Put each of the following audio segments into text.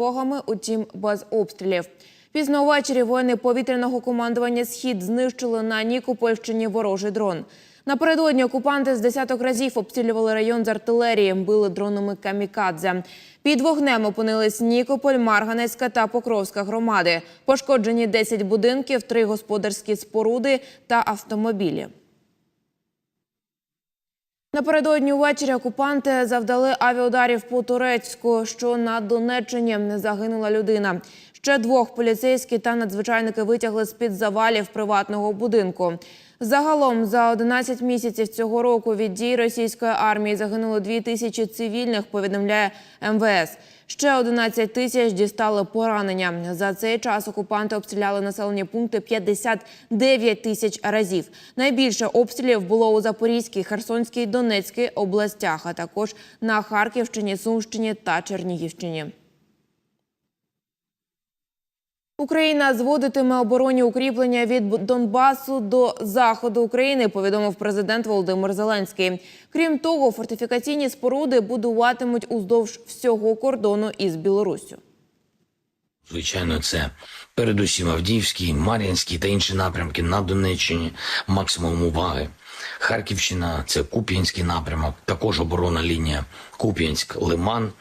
Богами, утім, без обстрілів. Пізно ввечері воїни повітряного командування Схід знищили на Нікопольщині ворожий дрон. Напередодні окупанти з десяток разів обстрілювали район з артилерії, били дронами камікадзе. Під вогнем опинились Нікополь, Марганецька та Покровська громади. Пошкоджені 10 будинків, 3 господарські споруди та автомобілі. Напередодні ввечері окупанти завдали авіударів по Турецьку, що на Донеччині не загинула людина. Ще двох поліцейські та надзвичайники витягли з-під завалів приватного будинку. Загалом за 11 місяців цього року від дій російської армії загинуло 2 тисячі цивільних, повідомляє МВС. Ще 11 тисяч дістали поранення. За цей час окупанти обстріляли населені пункти 59 тисяч разів. Найбільше обстрілів було у Запорізькій, Херсонській, Донецькій областях, а також на Харківщині, Сумщині та Чернігівщині. Україна зводитиме оборонні укріплення від Донбасу до заходу України, повідомив президент Володимир Зеленський. Крім того, фортифікаційні споруди будуватимуть уздовж всього кордону із Білоруссю. Звичайно, це передусім Авдіївський, Мар'їнський та інші напрямки на Донеччині. Максимум уваги. Харківщина це Куп'янський напрямок, також оборонна лінія Куп'янськ, Лиман,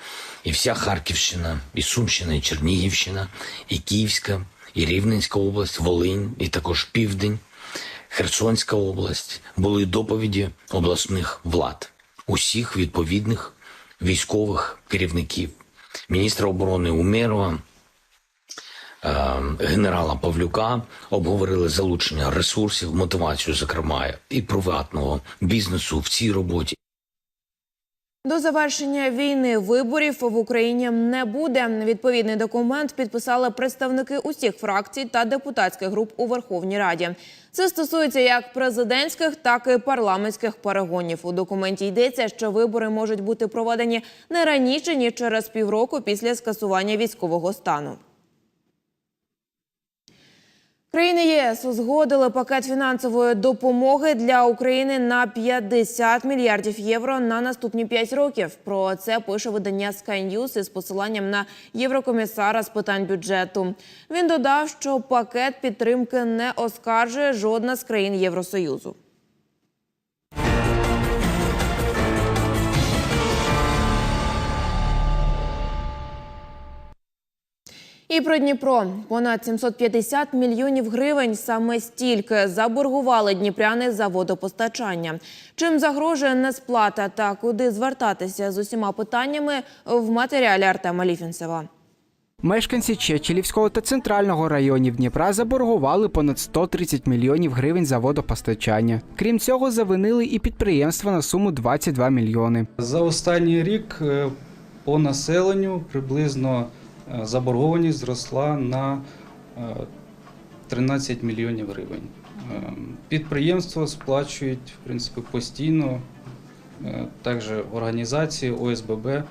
і вся Харківщина, і Сумщина, і Чернігівщина, і Київська, і Рівненська область, Волинь, і також Південь, Херсонська область. Були доповіді обласних влад, усіх відповідних військових керівників, міністра оборони Умєрова, е, генерала Павлюка обговорили залучення ресурсів, мотивацію, зокрема, і приватного бізнесу в цій роботі. До завершення війни виборів в Україні не буде. Відповідний документ підписали представники усіх фракцій та депутатських груп у Верховній Раді. Це стосується як президентських, так і парламентських перегонів. У документі йдеться, що вибори можуть бути проведені не раніше ніж через півроку після скасування військового стану. Країни єС узгодили пакет фінансової допомоги для України на 50 мільярдів євро на наступні 5 років. Про це пише видання Sky News із посиланням на єврокомісара з питань бюджету. Він додав, що пакет підтримки не оскаржує жодна з країн Євросоюзу. І про Дніпро понад 750 мільйонів гривень саме стільки заборгували дніпряни за водопостачання. Чим загрожує несплата та куди звертатися з усіма питаннями в матеріалі Артема Ліфінцева. Мешканці Чечелівського та центрального районів Дніпра заборгували понад 130 мільйонів гривень за водопостачання. Крім цього, завинили і підприємства на суму 22 мільйони. За останній рік е, по населенню приблизно заборгованість зросла на е, 13 мільйонів гривень. Е, Підприємства сплачують в принципі постійно. е, Також організації ОСББ е,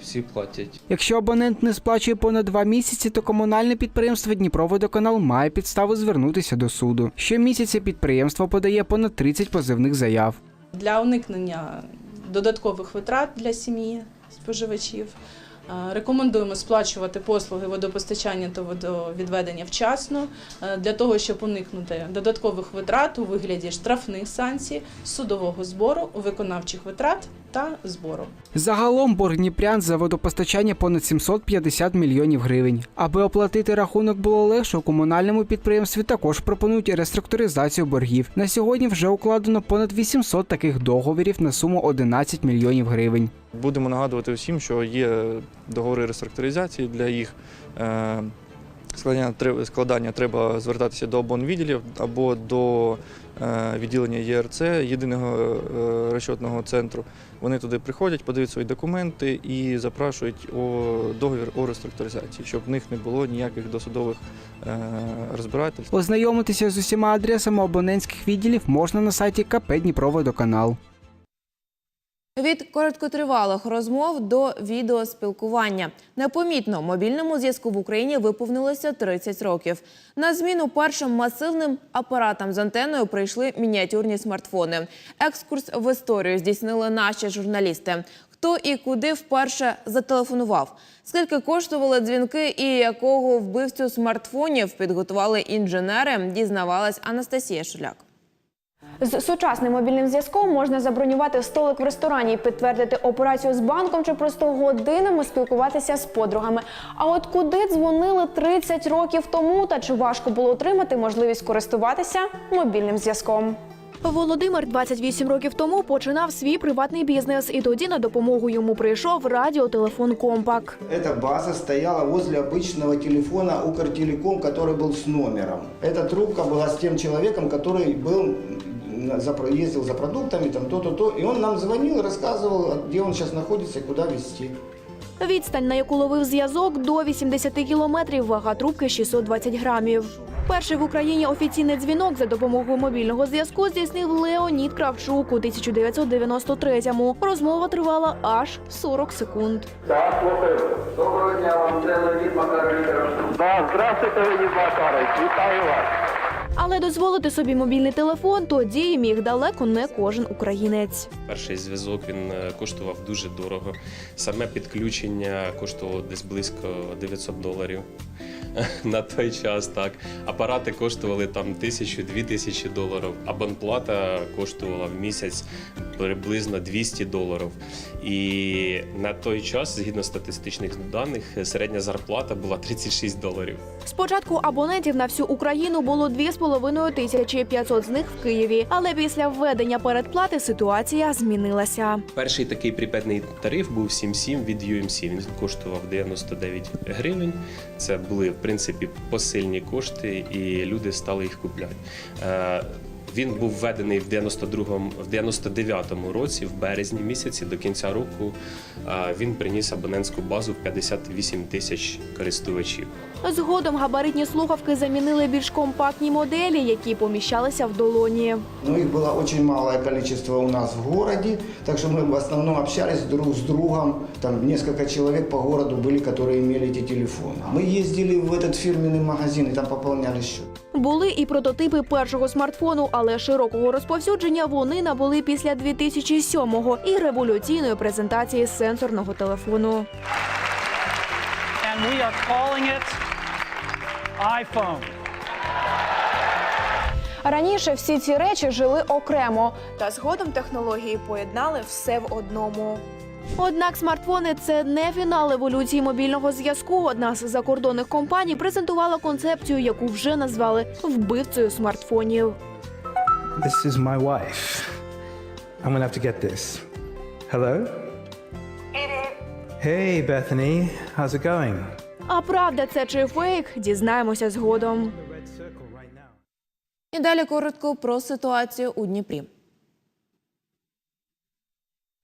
всі платять. Якщо абонент не сплачує понад два місяці, то комунальне підприємство Дніпроводоканал має підставу звернутися до суду. Щомісяця підприємство подає понад 30 позивних заяв. для уникнення додаткових витрат для сім'ї споживачів. Е, Рекомендуємо сплачувати послуги водопостачання та водовідведення вчасно е, для того, щоб уникнути додаткових витрат у вигляді штрафних санкцій, судового збору, виконавчих витрат та збору. Загалом борг Дніпрян за водопостачання понад 750 мільйонів гривень. Аби оплатити рахунок було легше, у комунальному підприємстві також пропонують реструктуризацію боргів. На сьогодні вже укладено понад 800 таких договорів на суму 11 мільйонів гривень. Будемо нагадувати всім, що є договори реструктуризації для їх е, складання, складання треба звертатися до обонвідділів або до е, відділення ЄРЦ, єдиного е, розчетного центру. Вони туди приходять, подають свої документи і запрашують о договір о реструктуризації, щоб в них не було ніяких досудових е, розбирательств. Ознайомитися з усіма адресами абонентських відділів можна на сайті КП Дніпроводоканал. Від короткотривалих розмов до відеоспілкування непомітно мобільному зв'язку в Україні виповнилося 30 років. На зміну першим масивним апаратам з антеною прийшли мініатюрні смартфони. Екскурс в історію здійснили наші журналісти. хто і куди вперше зателефонував, скільки коштували дзвінки і якого вбивцю смартфонів підготували інженери, дізнавалась Анастасія Шуляк. З сучасним мобільним зв'язком можна забронювати столик в ресторані, підтвердити операцію з банком чи просто годинами спілкуватися з подругами. А от куди дзвонили 30 років тому, та чи важко було отримати можливість користуватися мобільним зв'язком? Володимир 28 років тому починав свій приватний бізнес, і тоді на допомогу йому прийшов радіотелефон Компак. Эта база стояла возле обычного телефона Укртелеком, который был с номером. Эта трубка была с тем человеком, который был м, за, про- ездил за продуктами, там то-то, то. И он нам звонил рассказывал, где он сейчас находится и куда везти. Відстань, на яку ловив зв'язок, до 80 кілометрів, вага трубки 620 грамів. Перший в Україні офіційний дзвінок за допомогою мобільного зв'язку здійснив Леонід Кравчук у 1993-му. Розмова тривала аж 40 секунд. Так, слухаю. Доброго дня вам, це Леонід Макар Вікторович. Да, здравствуйте, Леонід Макарович, вітаю вас. Але дозволити собі мобільний телефон тоді міг далеко не кожен українець. Перший зв'язок він е, коштував дуже дорого. Саме підключення коштувало десь близько 900 доларів на той час. Так апарати коштували там тисячу-дві тисячі доларів. Абонплата коштувала в місяць приблизно 200 доларів. І на той час, згідно статистичних даних, середня зарплата була 36 доларів. Спочатку абонентів на всю Україну було 2,5 тисячі 500 з них в Києві. Але після введення передплати ситуація змінилася. Перший такий припадний тариф був 7.7 від UMC. Він коштував 99 гривень. Це були принципі посильні кошти, і люди стали їх купляти. Е, Він був введений в 92-му, в 99-му році, в березні місяці до кінця року. е, Він приніс абонентську базу в 58 тисяч користувачів. Згодом габаритні слухавки замінили більш компактні моделі, які поміщалися в долоні. Но их было очень малое количество у нас в городе, так что мы в основном общались друг с другом. Там несколько человек по городу были, которые имели эти телефоны. Мы ездили в этот фирменный магазин и там пополняли счет. Були і прототипи першого смартфону, але широкого розповсюдження вони набули після 2007-го і революційної презентації сенсорного телефону. and we are calling it iPhone. Раніше всі ці речі жили окремо, та згодом технології поєднали все в одному. Однак смартфони це не фінал еволюції мобільного зв'язку. Одна з закордонних компаній презентувала концепцію, яку вже назвали вбивцею смартфонів. This is my wife. I'm gonna have to get this. Hello? Hey, Bethany. How's it going? А правда це чи фейк? Дізнаємося згодом. І далі коротко про ситуацію у Дніпрі.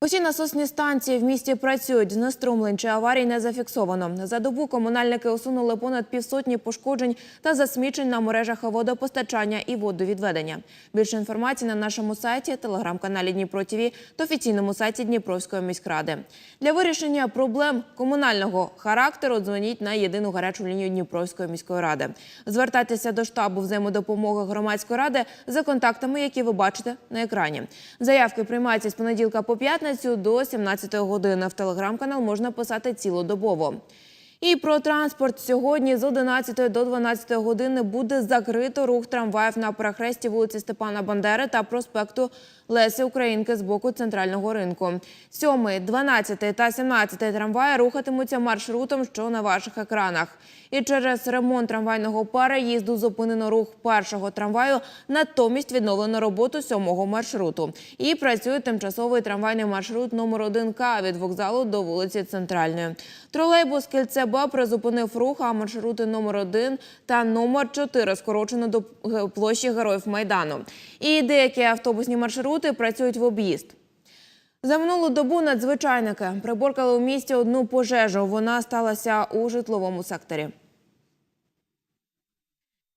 Усі насосні станції в місті працюють. Знеструмлень чи аварій не зафіксовано. За добу комунальники усунули понад півсотні пошкоджень та засмічень на мережах водопостачання і водовідведення. Більше інформації на нашому сайті, телеграм-каналі Дніпро ТІВІ та офіційному сайті Дніпровської міськради. Для вирішення проблем комунального характеру дзвоніть на єдину гарячу лінію Дніпровської міської ради. Звертайтеся до штабу взаємодопомоги громадської ради за контактами, які ви бачите на екрані. Заявки приймаються з понеділка по п'ятницю до 17 години. В телеграм-канал можна писати цілодобово. І про транспорт сьогодні з 11 до 12 години буде закрито рух трамваїв на перехресті вулиці Степана Бандери та проспекту Лесі Українки з боку центрального ринку. 7, 12 та 17 трамваї рухатимуться маршрутом, що на ваших екранах. І через ремонт трамвайного переїзду зупинено рух першого трамваю, натомість відновлено роботу сьомого маршруту. І працює тимчасовий трамвайний маршрут номер 1 К від вокзалу до вулиці Центральної. Тролейбус кільце Б призупинив рух, а маршрути номер 1 та номер 4 скорочено до е, площі Героїв Майдану. І деякі автобусні маршрути працюють в об'їзд. За минулу добу надзвичайники приборкали у місті одну пожежу. Вона сталася у житловому секторі.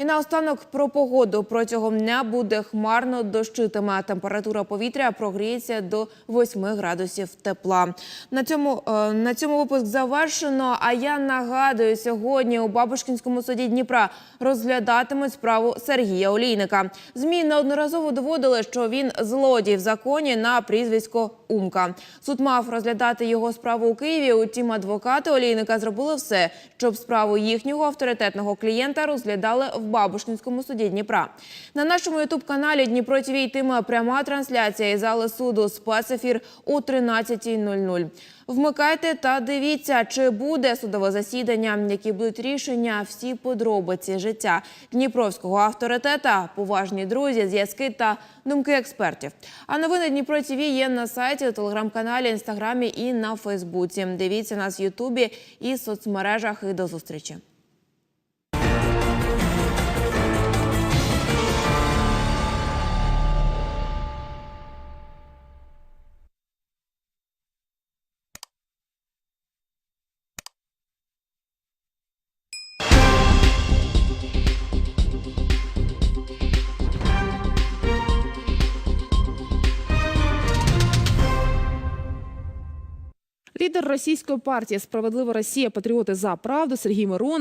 І наостанок про погоду протягом дня буде хмарно дощитиме. Температура повітря прогріється до 8 градусів тепла. На цьому е, на цьому випуск завершено. А я нагадую, сьогодні у Бабушкінському суді Дніпра розглядатимуть справу Сергія Олійника. Змі неодноразово доводили, що він злодій в законі на прізвисько Умка. Суд мав розглядати його справу у Києві. Утім, адвокати олійника зробили все, щоб справу їхнього авторитетного клієнта розглядали в Бабушкінському суді Дніпра. На нашому ютуб каналі Дніпро ТВ йтиме пряма трансляція із зали суду спецефір о 13.00. Вмикайте та дивіться, чи буде судове засідання, які будуть рішення, всі подробиці життя дніпровського авторитета, поважні друзі, зв'язки та думки експертів. А новини Дніпро ТВ є на сайті, телеграм-каналі, інстаграмі і на Фейсбуці. Дивіться нас в Ютубі і соцмережах. І до зустрічі. Лідер російської партії Справедлива Росія Патріоти за правду Сергій Мирон